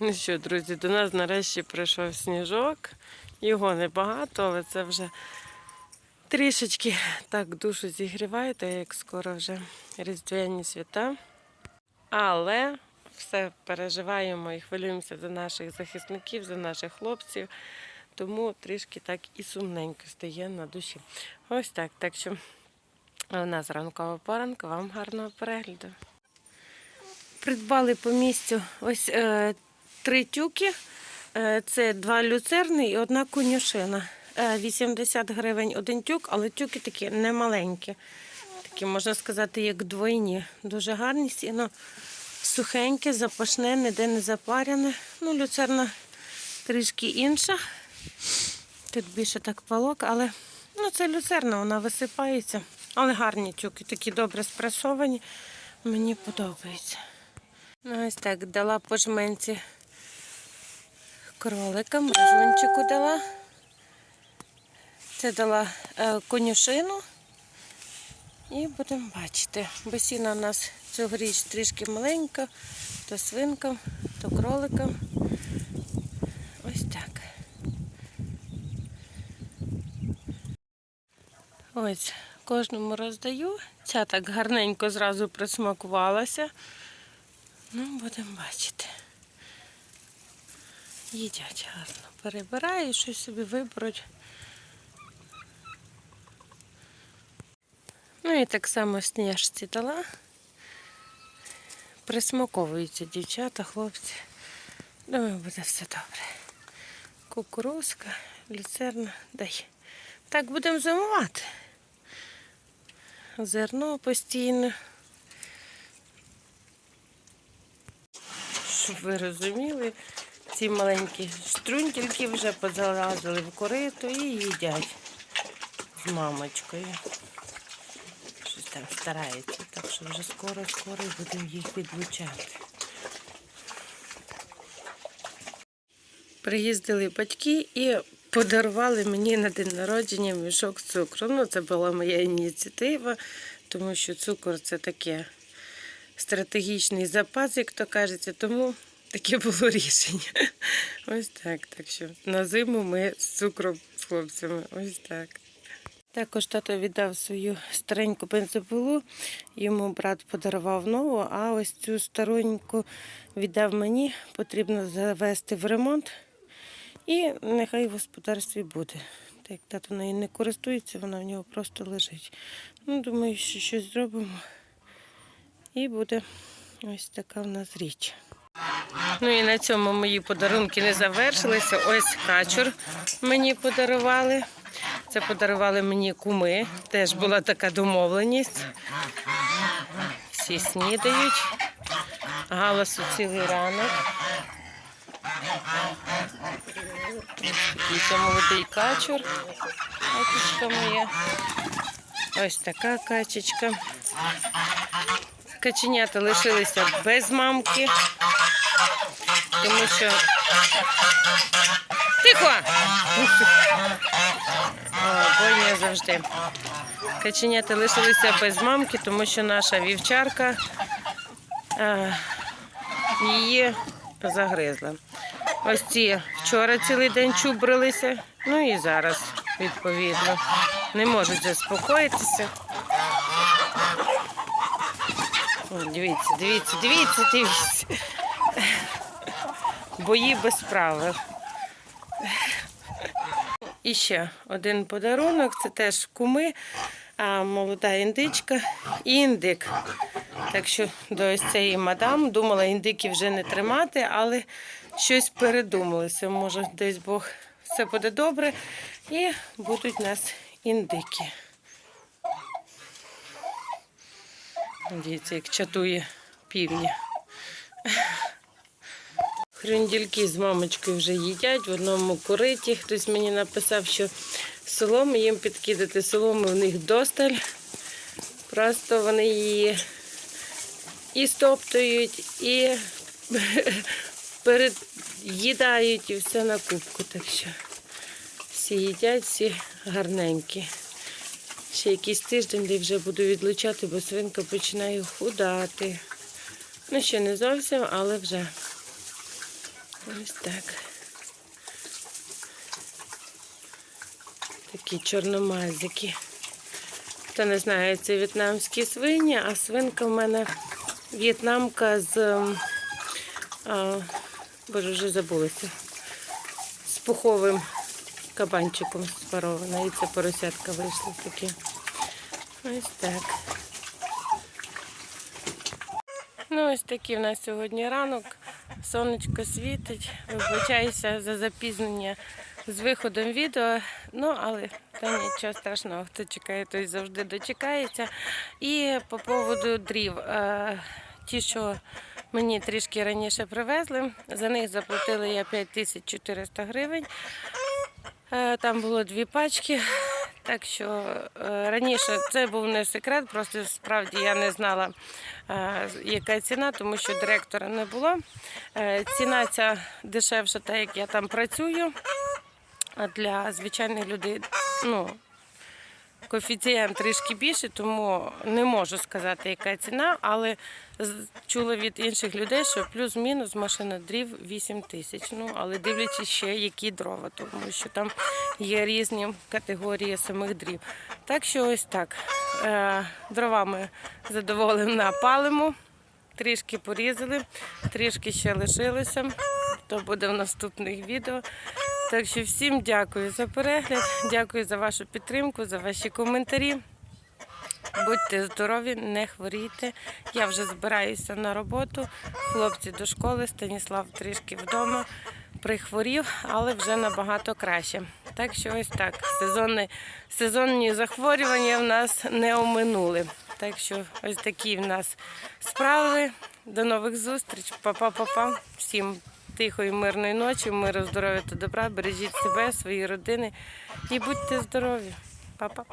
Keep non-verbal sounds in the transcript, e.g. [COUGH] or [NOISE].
Ну що, друзі, до нас нарешті прийшов сніжок. Його небагато, але це вже трішечки так душу зігріває, так як скоро вже різдвяні свята. Але все переживаємо і хвилюємося за наших захисників, за наших хлопців. Тому трішки так і сумненько стає на душі. Ось так. Так що у нас ранкова поранка. Вам гарного перегляду. Придбали по місцю ось е, три тюки. Е, це два люцерни і одна конюшина. Е, 80 гривень один тюк, але тюки такі немаленькі. Такі, можна сказати, як двойні. Дуже гарні сіно. Сухеньке, запашне, ніде не запаряне. Ну, люцерна трішки інша. Тут більше так палок, але ну, це люцерна, вона висипається. Але гарні тюки, такі добре спресовані. Мені подобається. Ну, ось так дала по жменці кроликам, рижунчику дала. Це дала е, конюшину. І будемо бачити. Бо сіна у нас цьогоріч трішки маленька, то свинкам, то кроликам. Ось так. Ось, кожному роздаю. Ця так гарненько зразу присмакувалася. Ну, будемо бачити. Їдять гарно. Перебираю, щось собі виберуть. Ну і так само сніжці дала. Присмаковуються дівчата, хлопці. Думаю, буде все добре. Кукурузка, люцерна, дай. Так будемо зимувати. Зерно постійно. Щоб ви розуміли, ці маленькі штрунтільки вже позалазили в корито і їдять з мамочкою. Щось там старається, так що вже скоро-скоро будемо їх відлучати. Приїздили батьки і подарували мені на день народження мішок цукру. Ну, це була моя ініціатива, тому що цукор це таке стратегічний запас, як то кажеться, тому таке було [LAUGHS] рішення. Ось так. Так що на зиму ми з цукром з хлопцями. Ось так. Також тато віддав свою стареньку бензопилу, йому брат подарував нову, а ось цю стареньку віддав мені, потрібно завести в ремонт. І нехай в господарстві буде. Так як тато нею не користується, вона в нього просто лежить. Ну, думаю, що щось зробимо. І буде ось така в нас річ. Ну і на цьому мої подарунки не завершилися. Ось качур мені подарували. Це подарували мені куми. Теж була така домовленість. Всі снідають. Галасу цілий ранок. Це молодий качур. Качечка моя. Ось така качечка. Каченята лишилися без мамки, тому що. Тихо! О, бойня завжди. Каченята лишилися без мамки, тому що наша вівчарка е, її загризла. Ось ці вчора цілий день чубрилися, ну і зараз, відповідно. Не можуть заспокоїтися. Дивіться, дивіться, дивіться, дивіться. Бої без правил. І ще один подарунок це теж куми, а молода індичка і індик. Так що до ось цієї мадам думала індиків вже не тримати, але щось передумалося. Може, десь Бог все буде добре, і будуть у нас індики. Дивіться, як чатує півня. Хрюндільки з мамочкою вже їдять в одному кориті. Хтось мені написав, що соломи їм підкидати. Соломи в них досталь. Просто вони її і стоптують, і переїдають, і все на кубку. Так що всі їдять, всі гарненькі. Ще якийсь тиждень, де вже буду відлучати, бо свинка починає худати. Ну, ще не зовсім, але вже. Ось так. Такі чорномазики. Хто не знає, це в'єтнамські свині, а свинка в мене в'єтнамка з. А, боже, вже забулася. З пуховим кабанчиком спарована. І це поросятка вийшла такі. Ось так. Ну, ось такий в нас сьогодні ранок. Сонечко світить. Вибачаюся за запізнення з виходом відео. Ну, але та нічого страшного. Хто чекає, той завжди дочекається. І по поводу дрів. Е, Ті, що мені трішки раніше привезли, за них заплатила я 5400 гривень. Е, Там було дві пачки. Так що е, раніше це був не секрет, просто справді я не знала, е, яка ціна, тому що директора не було. Ціна ця дешевша, так як я там працюю. А для звичайних людей ну, коефіцієнт трішки більше, тому не можу сказати, яка ціна, але чула від інших людей, що плюс-мінус машина дрів 8 тисяч. Ну, але дивлячись ще, які дрова, тому що там є різні категорії самих дрів. Так що ось так. Е, Дровами задоволено напалимо, трішки порізали, трішки ще лишилося. То буде в наступних відео. Так що всім дякую за перегляд, дякую за вашу підтримку, за ваші коментарі. Будьте здорові, не хворійте. Я вже збираюся на роботу. Хлопці до школи, Станіслав трішки вдома. Прихворів, але вже набагато краще. Так що ось так. Сезонні, сезонні захворювання в нас не оминули. Так що ось такі в нас справи. До нових зустріч. Па-па-па-па. Всім тихої, мирної ночі, миру, здоров'я та добра. Бережіть себе, свої родини і будьте здорові. Па-па.